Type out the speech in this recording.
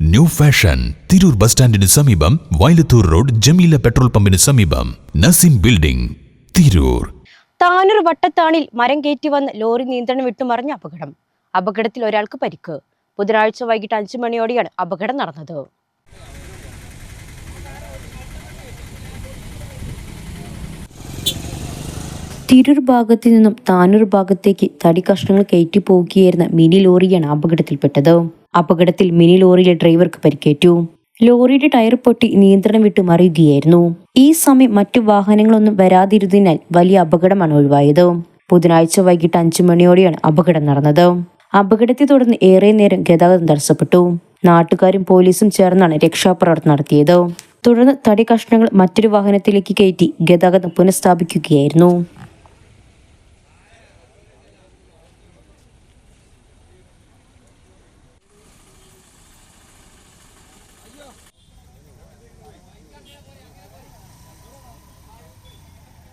New fashion Tirur bus സ്റ്റാൻഡിന് സമീപം Vayalathur road Jameela petrol പമ്പിന് സമീപം നസീം ബിൽഡിംഗ് തിരൂർ താനൂർ വട്ടത്താണിൽ മരം കയറ്റി വന്ന് ലോറി നിയന്ത്രണം വിട്ടുമറിഞ്ഞ അപകടം. അപകടത്തിൽ ഒരാൾക്ക് പരിക്ക്. ബുധനാഴ്ച വൈകിട്ട് അഞ്ചു മണിയോടെയാണ് അപകടം നടന്നത്. തിരൂർ ഭാഗത്തു നിന്നും താനൂർ ഭാഗത്തേക്ക് തടി കഷ്ണങ്ങൾ കയറ്റി പോകുകയായിരുന്ന മിനി ലോറിയാണ് അപകടത്തിൽപ്പെട്ടത്. അപകടത്തിൽ മിനി ലോറിയിലെ ഡ്രൈവർക്ക് പരിക്കേറ്റു. ലോറിയുടെ ടയർ പൊട്ടി നിയന്ത്രണം വിട്ടു മറിയുകയായിരുന്നു. ഈ സമയം മറ്റു വാഹനങ്ങളൊന്നും വരാതിരുന്നതിനാൽ വലിയ അപകടമാണ് ഒഴിവായത്. ബുധനാഴ്ച വൈകിട്ട് അഞ്ചു മണിയോടെയാണ് അപകടം നടന്നത്. അപകടത്തെ തുടർന്ന് ഏറെ നേരം ഗതാഗതം തടസ്സപ്പെട്ടു. നാട്ടുകാരും പോലീസും ചേർന്നാണ് രക്ഷാപ്രവർത്തനം നടത്തിയത്. തുടർന്ന് തടി കഷ്ണങ്ങൾ മറ്റൊരു വാഹനത്തിലേക്ക് കയറ്റി ഗതാഗതം പുനഃസ്ഥാപിക്കുകയായിരുന്നു. Yeah.